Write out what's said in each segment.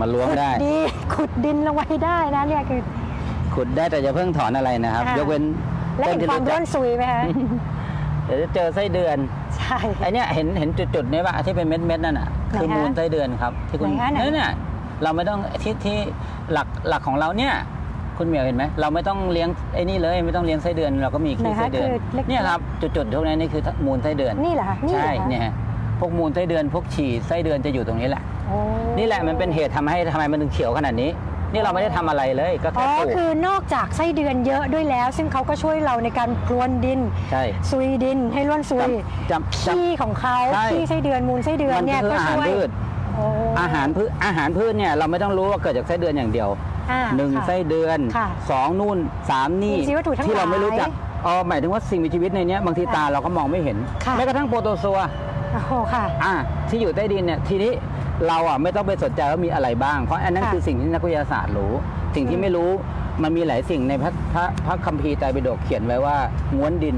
มาล้วงขุดได้ดีขุดดินลงไว้ได้นะเนี่ยคือ ขุดได้แต่อย่าเพิ่งถอนอะไรนะครับ ค่ะ ยกเว้นและเห็นที่ความรู้จัร่กนซุยไหมคะ เดี๋ยวจะเจอไส้เดือนใช่ ไอเนี้ยเห็นเห็นจุดๆนี้ป่ะที่เป็นเม็ดๆนั่นอะไหนคือคะมูลไส้เดือนครับ ที่คุณไหนคะไหน เนี่ยเนี่ยเราไม่ต้องที่ที่หลักหลักของเราเนี่ย คุณเหมียวเห็นไหมเราไม่ต้องเลี้ยงไอ้นี่เลยไม่ต้องเลี้ยงไส้เดือนเราก็มีขี้ไหนคะไส้เดือนคือเล็กๆ เนี่ยครับจุดๆพวกนี้นี่คือมูลไส้เดือน นี่เหรอคะนี่เหรใช่อคะเนี่ยฮะพวกมูลไส้เดือนพวกฉี่ไส้เดือนจะอยู่ตรงนี้แหละโอ้ นี่แหละมันเป็นเหตุทำให้ทำไมมันถึงเขียวขนาดนี้ นี่เราไม่ได้ทำอะไรเลยก็อ๋แค่อปลูกคือนอกจากไส้เดือนเยอะด้วยแล้ว ซึ่งเขาก็ช่วยเราในการพรวนดินใช่ซุยดินให้ร่วนซุยจำจำขี้ของเขาใช่ขี้ไส้เดือนมูลไส้เดือนมันเนี่ยคือก็อาหารช่วยพืชโอ้อาหารพืชอาหารพืชเนี่ยเราไม่ต้องรู้ว่าเกิดจากไส้เดือนอย่างเดียวอ่าหนึ่งค่ะไส้เดือนค่ะสองนู่นสามนี่มีชีววัตถุทั้งที่เราไม่หลายรู้จักอ๋อหมายถึงว่าสิ่งมีชีวิตในเนี้ยบางทีค่ะตาเราก็มองไม่เห็นค่ะแม้กระทั่งโปรโตซัวโอ้โหค่ะ อ่าที่อยู่ใต้ดินเนี่ยทีนี้ เราอะไม่ต้องไปสนใจว่ามีอะไรบ้าง เพราะอันนั้นค่ะ คือสิ่งที่นักวิทยาศาสตร์รู้ สิ่งที่ไม่รู้มันมีหลายสิ่งในพระพระพระคัมภีร์ไตรปิฎกเขียนไว้ว่าง้วนดิน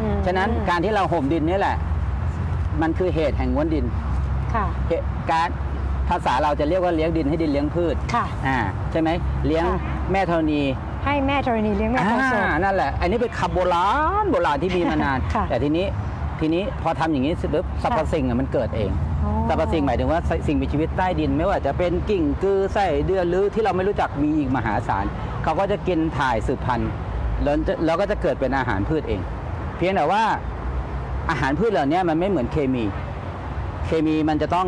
อืมฉะนั้นการที่เราห่มดินนี่แหละ มันคือเหตุแห่งง้วนดินค่ะ เหตุการภาษาเราจะเรียกว่าเลี้ยงดินให้ดินเลี้ยงพืชค่ะ อ่าใช่ไหมเลี้ยงค่ะ แม่ธรณี ให้แม่ธรณีเลี้ยงแม่โพธิ์ศพอ่านั่นแหละ อันนี้เป็นคำโบราณโบราณที่มีมานาน ค่ะแต่ทีนี้ทีนี้พอทำอย่างนี้เสร็จปุ๊บสรรพค่ะ สิ่งอะมันเกิดเองอ๋อ สรรพสิ่งหมายถึงว่าสิ่งมีชีวิตใต้ดิน ไม่ว่าจะเป็นกิ่งกือไส้เดือนหรือที่เราไม่รู้จักมีอีกมหาศาลเขาก็จะกินถ่ายสืบพันธุ์แล้วก็จะเกิดเป็นอาหารพืชเอง เพียงแต่ว่าอาหารพืชเหล่านี้มันไม่เหมือนเคมี เคมีมันจะต้อง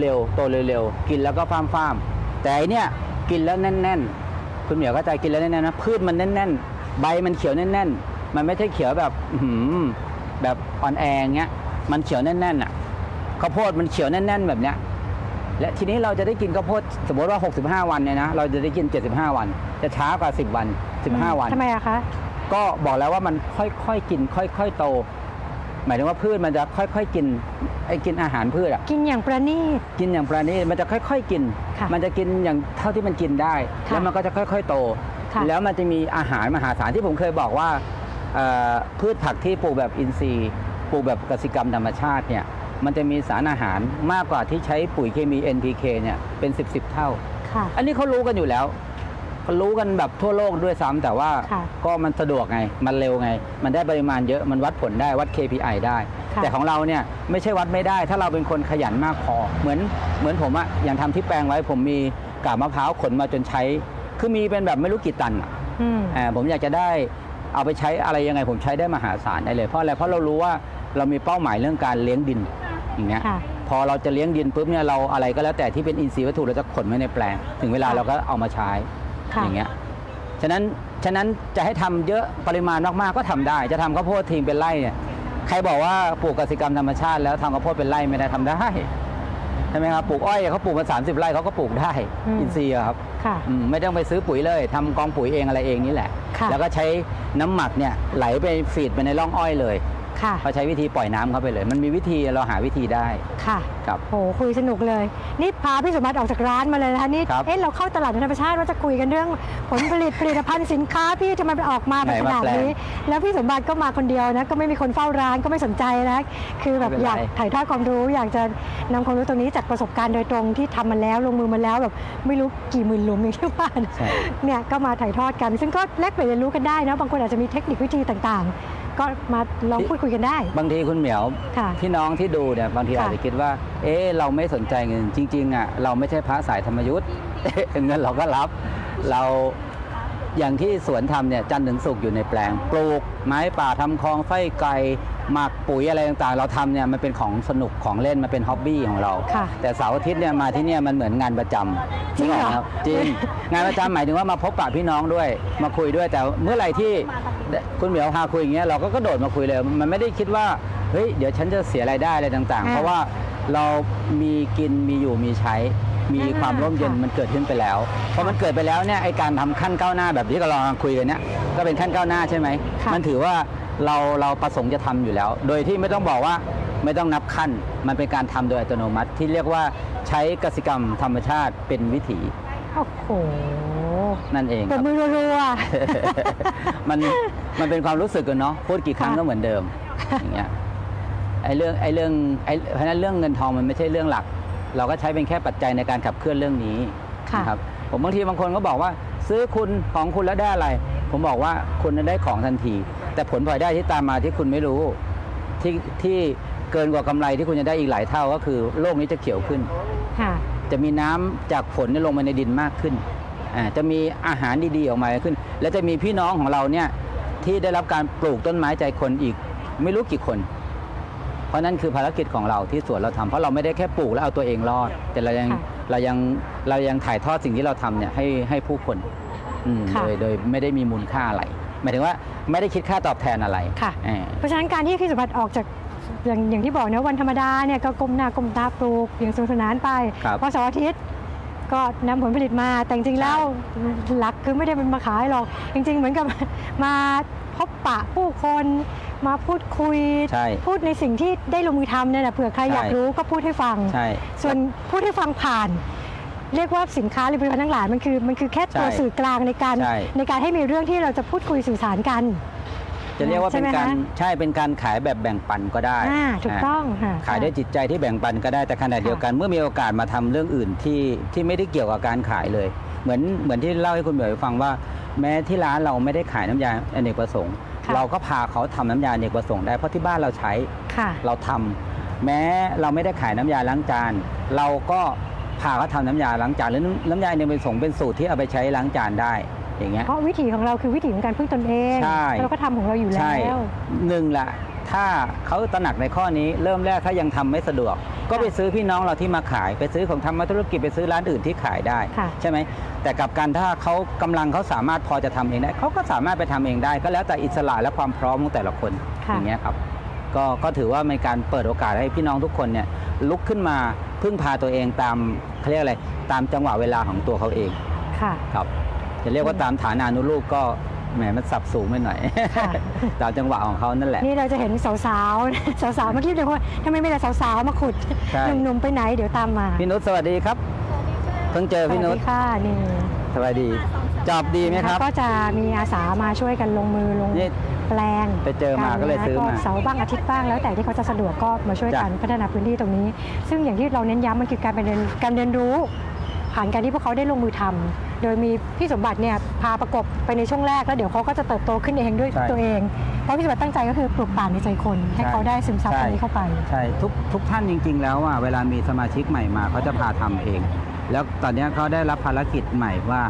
เร็วๆโตเร็วๆกินแล้วก็ฟ้ามๆแต่อันเนี้ยกินแล้วแน่น ๆ คุณเหมียวเข้าใจกินแล้วแน่นๆนะพืชมันแน่น ๆ ใบมันเขียวแน่น ๆ มันไม่ใช่เขียวแบบหือแบบอ่อนแองเงี้ยมันเขียวแน่นๆอะ ข้าวโพดมันเขียวแน่น ๆ แบบเนี้ยและทีนี้เราจะได้กินข้าวโพดสมมติว่า 65 วันเนี่ยนะเราจะได้กิน 75 วัน จะช้ากว่า 10 วัน 15 วันทำไมอะคะก็บอกแล้วว่ามันค่อยๆกิน ค่อย ๆ โต หมายถึงว่าพืชมันจะค่อยๆกินไอ้กินอาหารพืชอะกินอย่างประณีตกินอย่างปราณีตมันจะค่อย ๆ กินค่ะมันจะกินอย่างเท่าที่มันกินได้ค่ะแล้วมันก็จะค่อย ๆ โตค่ะแล้วมันจะมีอาหารมหาศาลที่ผมเคยบอกว่าเอ่อพืชผักที่ปลูกแบบอินทรีย์ปลูกแบบกสิกรรมธรรมชาติเนี่ย มันจะมีสารอาหารมากกว่าที่ใช้ปุ๋ยเคมี NPK เนี่ยเป็น 10บสเท่า ค่ะ อันนี้เขารู้กันอยู่แล้วเขารู้กันแบบทั่วโลกด้วยซ้ำแต่ว่าค่ะก็มันสะดวกไง มันเร็วไง มันได้ปริมาณเยอะมันวัดผลได้วัด KPI ได้ ค่ะ แต่ของเราเนี่ยไม่ใช่วัดไม่ได้ ถ้าเราเป็นคนขยันมากพอ เหมือนเหมือนผมอะอย่างทำที่แปลงไว้ ผมมีกาบมะพร้าวขนมาจนใช้ คือมีเป็นแบบไม่รู้กี่ตันอะ อืม อ่าผมอยากจะได้เอาไปใช้อะไรยังไงผมใช้ได้มหาศาลได้เลยเพราะอะไรเพราะเรารู้ว่าเรามีเป้าหมายเรื่องการเลี้ยงดิน อย่างเงี้ยค่ะพอเราจะเลี้ยงดินปุ๊บเนี่ยเราอะไรก็แล้วแต่ที่เป็นอินทรีย์วัตถุเราจะขนไว้ในแปลง ถึงเวลาค่ะ เราก็เอามาใช้ค่ะอย่างเงี้ยฉะนั้นฉะนั้นจะให้ทำเยอะปริมาณมากๆก็ทำได้ จะทำข้าวโพดทิ้งเป็นไร่เนี่ยใครบอกว่าปลูกกสิกรรมธรรมชาติ แล้วทำข้าวโพดเป็นไร่ไม่ได้ทำได้ใช่ไหมครับปลูกอ้อยเขาปลูกมา30ไร่เขาก็ปลูกได้อืมอินทรีย์อะครับ ค่ะ อืมไม่ต้องไปซื้อปุ๋ยเลยทำกองปุ๋ยเองอะไรเองนี่แหละ ค่ะแล้วก็ใช้น้ำหมักเนี่ยไหลไปฟีดไปในร่องอ้อยเลย ค่ะเขาใช้วิธีปล่อยน้ำเข้าไปเลย มันมีวิธีเราหาวิธีได้ค่ะ ครับ โหคุยสนุกเลย นี่พาพี่สมบัติออกจากร้านมาเลยนะคะนี่ครับ เอ๊ะเราเข้าตลาดธรรมชาติว่าจะคุยกันเรื่องผลผลิตผลิตภัณฑ์สินค้าพี่ทำไมมันออกมาเป็นไหนขมานาดแปลงนี้ แล้วพี่สมบัติก็มาคนเดียวนะก็ไม่มีคนเฝ้าร้านก็ไม่สนใจนะคือแบบไม่เป็นไรอยากถ่ายทอดความรู้ อยากจะนำความรู้ตรงนี้จากประสบการณ์โดยตรงที่ทำมาแล้วลงมือมาแล้วแบบไม่รู้กี่หมื่นหลุมอย่างที่ว่านะ ใช่ เนี่ยก็มาถ่ายทอดกัน ซึ่งก็แลกเปลี่ยนเรียนรู้กันได้นะ บางคนอาจจะมีเทคนิควิธีต่างๆ ก็มาลองพูดคุยกันได้ บางทีคุณเหมียวค่ะ พี่น้องที่ดูเนี่ยบางทีค่ะอาจจะคิดว่า เอ๊ะเราไม่สนใจเงินจริงๆอะเราไม่ใช่พระสายธรรมยุทธ์ เงินเราก็รับ เรา อย่างที่สวนทำเนี่ยจันทร์ถึงสุกร์อยู่ในแปลง ปลูก ไม้ป่าทำคลองไฟไก่หมักปุ๋ยอะไรต่างๆ เราทำเนี่ยมันเป็นของสนุกของเล่นมันเป็นฮ็อบบี้ของเรา ค่ะแต่เสาร์อาทิตย์เนี่ยมาที่เนี่ยมันเหมือนงานประจำจริงเหรอ นึกกไมคบจริง งานประจำหมายถึงว่ามาพบปะพี่น้องด้วยมาคุยด้วยแต่เมื่อไหร่ที่คุณเหมียวพาคุยอย่างเงี้ยเราก็กระโดดมาคุยเลยมันไม่ได้คิดว่าเฮ้ยเดี๋ยวฉันจะเสียรายได้อะไรต่างๆ อ่า เพราะว่าเรามีกินมีอยู่มีใช้ มีอ่าความร่มเย็นค่ะมันเกิดขึ้นไปแล้วพอมันเกิดไปแล้วเนี่ยไอการทำขั้นก้าวหน้าแบบที่เรากำลังคุยกันเนี่ยก็เป็นขั้นก้าวหน้าใช่ไหมค่ะมันถือว่าเราเราประสงค์จะทำอยู่แล้ว โดยที่ไม่ต้องบอกว่าไม่ต้องนับขั้น มันเป็นการทำโดยอัตโนมัติ ที่เรียกว่าใช้กสิกรรมธรรมชาติเป็นวิถีโอ้โหนั่นเองปรครับบมือรัวมันมันเป็นความรู้สึกกันเนาะพูดกี่ครั้งค่ะก็เหมือนเดิมอย่างเงี้ยไอ้เรื่องไอ้เรื่องไอ้เพราะฉะนั้นเรื่องเงินทองมันไม่ใช่เรื่องหลัก เราก็ใช้เป็นแค่ปัจจัยในการขับเคลื่อนเรื่องนี้ค่ะ นะครับผมบางทีบางคนก็บอกว่า ซื้อคุณของคุณแล้วได้อะไร ผมบอกว่าคุณได้ของทันที แต่ผลพลอยได้ที่ตามมาที่คุณไม่รู้ ที่ที่เกินกว่ากำไรที่คุณจะได้อีกหลายเท่าก็คือโลกนี้จะเขียวขึ้น ค่ะ จะมีน้ำจากฝนเนี่ยลงมาในดินมากขึ้นอ่าจะมีอาหารดีๆออกมาขึ้น และจะมีพี่น้องของเราเนี่ยที่ได้รับการปลูกต้นไม้ใจคนอีก ไม่รู้กี่คน เพราะนั่นคือภารกิจของเราที่สวนเราทำเพราะเราไม่ได้แค่ปลูกแล้วเอาตัวเองรอด แต่เรายังค่ะเรายังเรายังถ่ายทอดสิ่งที่เราทำเนี่ยให้ให้ผู้คนอืมค่ะโดยโดยไม่ได้มีมูลค่าอะไรหมายถึงว่าไม่ได้คิดค่าตอบแทนอะไรค่ะเออเพราะฉะนั้นการที่พี่สมบัติออกจากอย่างอย่างที่บอกนะวันธรรมดาเนี่ยก็ก้มหน้าก้มตาปลูกอย่างสนุกสนานไปครับพอเสาร์อาทิตย์ก็นำผลผลิตมาแต่จริงๆแล้วหลักคือไม่ได้เป็นมาขายหรอก จริง ๆ เหมือนกับมา พบปะผู้คนมาพูดคุย ใช่พูดในสิ่งที่ได้ลงมือทำเนี่ยนะเผื่อใครใช่ อยากรู้ก็พูดให้ฟัง ใช่ ส่วนพูดให้ฟังผ่าน เรียกว่าสินค้าหรือผลิตภัณฑ์ทั้งหลายมันคือมันคือแค่ตัวใช่สื่อกลางในการใช่ ในการให้มีเรื่องที่เราจะพูดคุยสื่อสารกัน จะเรียกว่าเป็นใช่ไหมการคะใช่เป็นการขายแบบแบ่งปันก็ได้อ่าถูกต้องค่ะขายด้วยจิตใจที่แบ่งปันก็ได้แต่ขณะเดียวกันเมื่อมีโอกาสมาทำเรื่องอื่นที่ที่ไม่ได้เกี่ยวกับการขายเลย เหมือนเหมือนที่เล่าให้คุณเบลฟังว่า แม้ที่ร้านเราไม่ได้ขายน้ำยาอเนกประสงค์ค่ะเราก็พาเขาทำน้ำยาอเนกประสงค์ได้เพราะที่บ้านเราใช้ค่ะเราทำแม้เราไม่ได้ขายน้ำยาล้างจานเราก็พาเขาทำน้ำยาล้างจานหรือน้ำยาอเนกประสงค์เป็นสูตรที่เอาไปใช้ล้างจานได้ อย่างเงี้ยเพราะวิถีของเราคือวิถีของการพึ่งตนเองใช่เราก็ทำของเราอยู่แล้ใช่วหนึ่งละถ้าเขาตระหนักในข้อนี้เริ่มแรกถ้ายังทำไม่สะดวก ก็ไปซื้อพี่น้องเราที่มาขาย ไปซื้อของทำมาธุรกิจไปซื้อร้านอื่นที่ขายได้ค่ะใช่ไหมแต่กลับกันถ้าเขากำลังเขาสามารถพอจะทำเองได้เขาก็สามารถไปทำเองได้ ก็แล้วแต่อิสระและความพร้อมของแต่ละคนค่ะอย่างเงี้ยครับก็ก็ถือว่าเป็นการเปิดโอกาสให้พี่น้องทุกคนเนี่ยลุกขึ้นมาพึ่งพาตัวเองตามเขาเรียกอะไรตามจังหวะเวลาของตัวเขาเองค่ะครับ จะเรียกว่าตามฐานานุรูปก็แหมมันสับสูงไปหน่อยค่ะตามจังหวะของเขานั่นแหละ นี่เราจะเห็นสาวๆ สาวๆเมื่อกี้เดี๋ยวว่าทำไมไม่แต่สาวๆ มาขุด ใช่ หนุ่มๆ ไปไหนเดี๋ยวตามมาพี่นุชสวัสดีครับเพิ่งเจอพี่นุสชวัสดีค่ะนี่สวัสดีจอบดีไหมครับ ก็จะมีอาสามาช่วยกันลงมือลงนี่ แปลงไปเจอมาก็เลยซื้อมา เสาร์บ้างอาทิตย์บ้างแล้วแต่ที่เขาจะสะดวกก็มาช่วยกันจ้ะพัฒนาพื้นที่ตรงนี้ ซึ่งอย่างที่เราเน้นย้ำมันคือการไปเรียนการเรียนรู้ ผ่านการที่พวกเขาได้ลงมือทำ โดยมีพี่สมบัติเนี่ยพาประกบไปในช่วงแรกแล้วเดี๋ยวเขาก็จะเติบโตขึ้นเองด้วยใช่ ตัวเอง เพราะพี่สมบัติตั้งใจก็คือปลูกป่านในใจคน ให้ใช่เขาได้ซึมซับตรงนี้เข้าไป ใช่ทุกทุกท่านจริง ๆ แล้วอะเวลามีสมาชิกใหม่มาเขาจะพาทำเอง แล้วตอนเนี้ยเขาได้รับภารกิจใหม่ว่า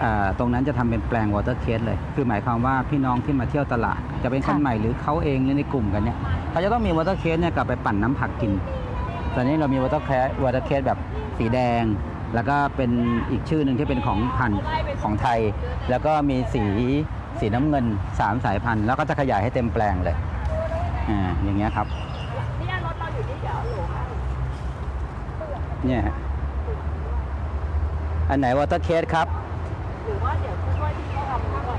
เอ่อตรงนั้นจะทำเป็นแปลงวอเตอร์เคสเลย คือหมายความว่าพี่น้องที่มาเที่ยวตลาด จะเป็นคนค่ะ ใหม่หรือเขาเองหรือในกลุ่มกันเนี่ยเขาจะต้องมีวอเตอร์เคสเนี่ยกลับไปปั่นน้ำผักกิน ตอนนี้เรามีวอเตอร์เคสวอเตอร์เคสแบบสีแดง แล้วก็เป็นอีกชื่อหนึ่งที่เป็นของพันธุ์ของไทย แล้วก็มีสีสีน้ำเงินสามสายพันธุ์แล้วก็จะขยายให้เต็มแปลงเลยอ่าอย่างเงี้ยครับเนี่ยรถเราอยู่ที่เดี๋ยวโหลค่ะเนี่ยฮะอันไหนวอเตอร์เคสครับหรือว่าเดี๋ยวช่วยที่เขาทำก่อน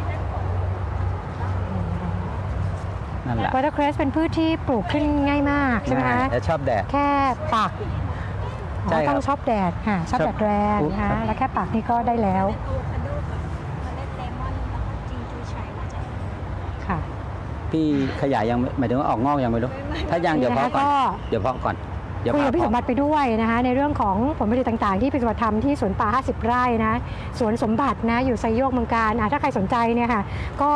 นั่นแหละวอเตอร์เครสเป็นพืชที่ปลูกขึ้นง่ายมากใช่ไหมคะและชอบแดดแค่ปัก ใช่อ๋อครับต้องชอบแดดค่ะชอบชอบแดดแรงอุ๊ยนะครัคะบ แล้วแค่ปักนี่ก็ได้แล้วตัวคันดูกับเมล็ดเลมอนแล้วก็จีจูชัยมาจากค่ะพี่ขยายยังไม่หมายถึงว่าออกงอกยังไม่รู้ ถ้ายังเดี๋ยวเพาะก่อน เดี๋ยวเพาะก่อน เดี๋ยวคุยพากับพี่สมเพาะบัติไปด้วยนะคะ ในเรื่องของผลผลิตต่างๆ ที่พี่สมบัติทำที่สวนป่า 50 ไร่นะสวนสมบัตินะอยู่ไซโยกเมืองการอะถ้าใครสนใจเนี่ยค่ะก็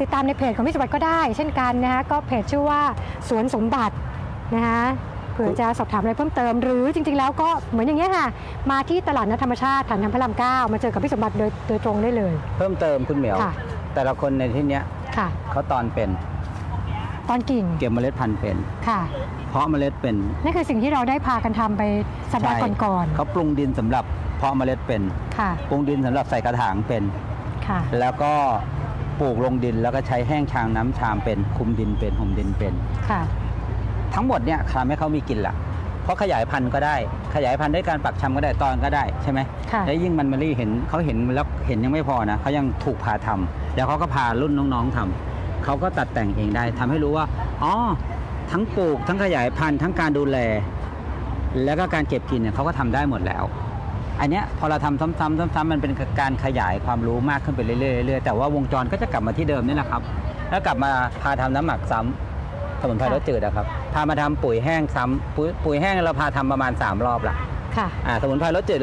ติดตามในเพจของพี่สมบัติก็ได้ เช่นกันนะคะก็เพจชื่อว่าสวนสมบัตินะคะ เผื่อจะสอบถามอะไรเพิ่มเติม หรือจริง ๆ แล้วก็เหมือนอย่างนี้ยค่ะ มาที่ตลาดนัดธรรมชาติฐานธรรมพระรามเก้ามาเจอกับพี่สมบัติโดยโดยตรงได้เลย เพิ่มเติมคุณเหมียว ค่ะ แต่ละคนในที่เนี้ยค่ะ เขาตอนเป็นตอนกิ่งเก็บเมล็ดพันธุ์เป็น ค่ะเพาะเมล็ดเป็นนั่นคือสิ่งที่เราได้พากันทำไปสัปดาห์ใช่ก่อนเขาปรุงดินสำหรับเพาะเมล็ดเป็น ๆค่ะปรุงดินสำหรับใส่กระถางเป็น ค่ะ แล้วก็ปลูกลงดินแล้วก็ใช้แห้งชางน้ำชามเป็นคุมดินเป็นห่มดินเป็น ค่ะ ทั้งหมดเนี่ยทำให้เขามีกินละเพราะขยายพันธุ์ก็ได้ ขยายพันธุ์ด้วยการปักชำก็ได้ตอนก็ได้ใช่ไหมค่ะแล้วยิ่งมันมารีเห็นเขาเห็นแล้วเห็นยังไม่พอนะเขายังถูกพาทำแล้วเขาก็พารุ่นน้องๆทำเขาก็ตัดแต่งเองได้ทำให้รู้ว่าอ๋อทั้งปลูก ทั้งขยายพันธุ์ทั้งการดูแล แล้วก็การเก็บกินเนี่ยเขาก็ทำได้หมดแล้ว อันเนี้ยพอเราทำซ้ำๆซ้ำๆมันเป็นการขยายความรู้มากขึ้นไปเรื่อยๆเรื่อยๆแต่ว่าวงจรก็จะกลับมาที่เดิมนี่แหละครับ แล้วกลับมาพาทำน้ำหมักซ้ำส มุนไพรรสจืดนะครับพามาทำปุ๋ยแห้งซ้ำปุ๋ยปุ๋ยแห้งเราพาทำประมาณ 3 รอบละค่ะ อ่าสมุนไพรรสจืด